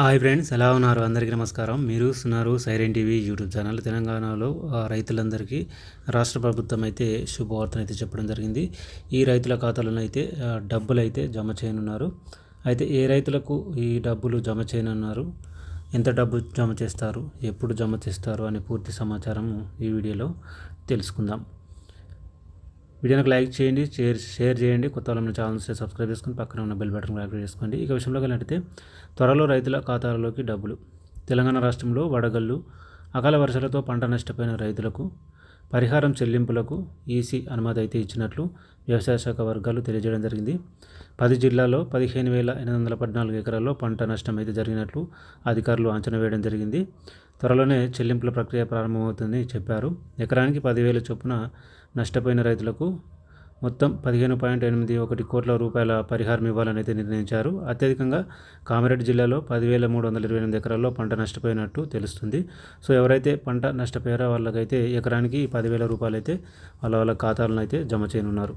Hi friends ఎలా ఉన్నారు? అందరికీ నమస్కారం. మీరు సున్నారు సైరెన్ టీవీ యూట్యూబ్ ఛానల్. తెలంగాణలో రైతులందరికీ రాష్ట్ర ప్రభుత్వం అయితే శుభవార్తను అయితే చెప్పడం జరిగింది. ఈ రైతుల ఖాతాలను అయితే డబ్బులు అయితే జమ చేయనున్నారు. అయితే ఏ రైతులకు ఈ డబ్బులు జమ చేయనున్నారు? ఎంత డబ్బు జమ చేస్తారు? ఎప్పుడు జమ చేస్తారు? అనే పూర్తి సమాచారం ఈ వీడియోలో తెలుసుకుందాం. వీడియోకి లైక్ చేయండి షేర్ షేర్ చేయండి. కొత్త వాళ్ళ ఛానల్స్ సబ్స్క్రైబ్ చేసుకొని పక్కన ఉన్న బెల్ బటన్ యాక్టివేట్ చేసుకోండి. ఇక విషయంలో కలిగితే త్వరలో రైతుల ఖాతాలలోకి డబ్బులు. తెలంగాణ రాష్ట్రంలో వడగళ్ళు అకాల వర్షాలతో పంట నష్టపోయిన రైతులకు పరిహారం చెల్లింపులకు ఈసీ అనుమతి అయితే ఇచ్చినట్లు వ్యవసాయ శాఖ వర్గాలు తెలియజేయడం జరిగింది. పది జిల్లాల్లో పదిహేను వేల ఎనిమిది వందల పద్నాలుగు ఎకరాల్లో పంట నష్టం అయితే జరిగినట్లు అధికారులు అంచనా వేయడం జరిగింది. త్వరలోనే చెల్లింపుల ప్రక్రియ ప్రారంభమవుతుందని చెప్పారు. ఎకరానికి పదివేల చొప్పున నష్టపోయిన రైతులకు మొత్తం పదిహేను పాయింట్ ఎనిమిది ఒకటి కోట్ల రూపాయల పరిహారం ఇవ్వాలని అయితే నిర్ణయించారు. అత్యధికంగా కామారెడ్డి జిల్లాలో పదివేల మూడు వందల ఇరవై ఎనిమిది ఎకరాల్లో పంట నష్టపోయినట్టు తెలుస్తుంది. సో ఎవరైతే పంట నష్టపోయారో వాళ్ళకైతే ఎకరానికి పదివేల రూపాయలు అయితే వాళ్ళ వాళ్ళ ఖాతాలను అయితే జమ చేయనున్నారు.